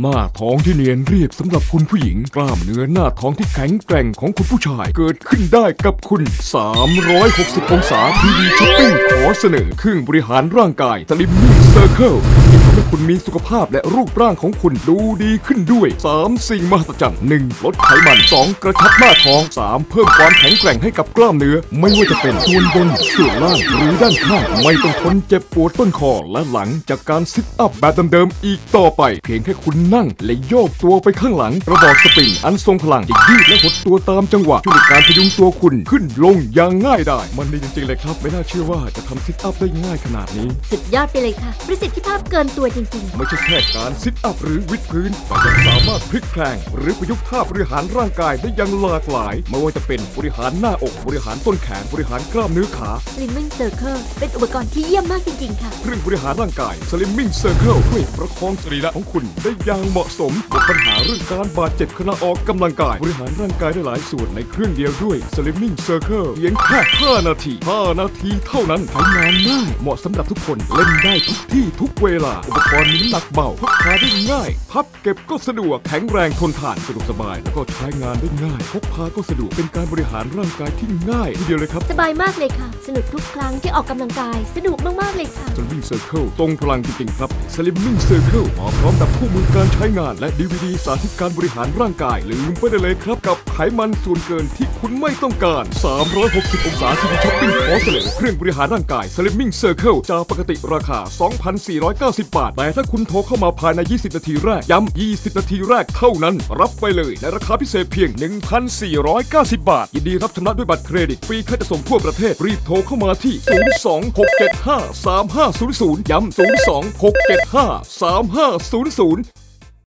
หน้าท้องที่เนียนเรียบสำหรับคุณผู้หญิง กล้ามเนื้อหน้าท้องที่แข็งแกร่งของคุณผู้ชาย เกิดขึ้นได้กับคุณ 360 องศาทีวีช้อปปิ้งขอเสนอเครื่องบริหารร่างกายสลิมมิ่งเซอร์เคิล คุณมีสุขภาพและรูปร่างของคุณดูดีขึ้นด้วย 3 สิ่งมหัศจรรย์ 1. ลดไขมัน 2. กระชับหน้าท้อง 3. เพิ่มความแข็งแกร่งให้กับกล้ามเนื้อ ไม่ว่าจะเป็นส่วนบนส่วนล่างหรือด้านข้างไม่ต้องทนเจ็บปวดต้นคอและหลังจากการซิทอัพแบบเดิมๆอีกต่อไป เพียงแค่คุณนั่งและโยกตัวไปข้างหลังกระบอกสปริงอันทรงพลังจะยืดและหดตัวตามจังหวะช่วยในการพยุงตัวคุณขึ้นลงอย่างง่ายได้ มันดีจริงๆเลยครับ ไม่น่าเชื่อว่าจะทำซิทอัพได้ง่ายขนาดนี้ สุดยอดไปเลยค่ะ ประสิทธิภาพเกินตัวจริงไม่ใช่แค่การซิทอัพหรือวิดพื้น แต่ยังสามารถพลิกแพลงหรือประยุกต์ท่าบริหารร่างกายได้อย่างหลากหลาย ไม่ว่าจะเป็นบริหารหน้าอก บริหารต้นแขน บริหารกล้ามเนื้อขาๆ Slimming Circle เป็นอุปกรณ์ที่เยี่ยมมากจริงๆ ค่ะ เครื่องบริหารร่างกาย Slimming Circle ช่วยประคองสรีระของคุณได้อย่างเหมาะสมลดปัญหาเรื่องการบาดเจ็บขณะออกกำลังกาย บริหารร่างกายได้หลายส่วนในเครื่องเดียวด้วย Slimming Circle เพียงแค่5นาที5นาทีเท่านั้นใช้งานง่ายเหมาะสำหรับทุกคนเล่นได้ทุกที่ทุกเวลาอุปกรณ์นี้หนักเบาพกพาได้ง่าย พับเก็บก็สะดวกแข็งแรงทนทานสะดวกสบาย แล้วก็ใช้งานได้ง่าย พกพาก็สะดวกเป็นการบริหารร่างกายที่ง่ายทีเดียวเลยครับ สบายมากเลยค่ะ สนุกทุกครั้งที่ออกกำลังกาย สนุกมากๆเลยค่ะ Slimming Circle ตรงพลังจริงๆครับ Slimming Circle มาพร้อมกับคู่มือการใช้งาน และ DVD สาธิตการบริหารร่างกาย ลืมไปได้เลยครับ กับไขมันส่วนเกินที่คุณไม่ต้องการ 360 องศาที่ช้อปปิ้งขอเสนอเครื่องบริหารร่างกาย Slimming Circle จากปกติราคา 2,490 บาท แต่ถ้าคุณโทรเข้ามาภายใน 20 นาทีแรก ย้ำ 20 นาทีแรกเท่านั้น รับไปเลยในราคาพิเศษเพียง 1,490 บาท ยินดีรับชำระด้วยบัตรเครดิตฟรีค่าจะส่งทั่วประเทศรีบโทรเข้ามาที่0 0 ย้ำ 026753500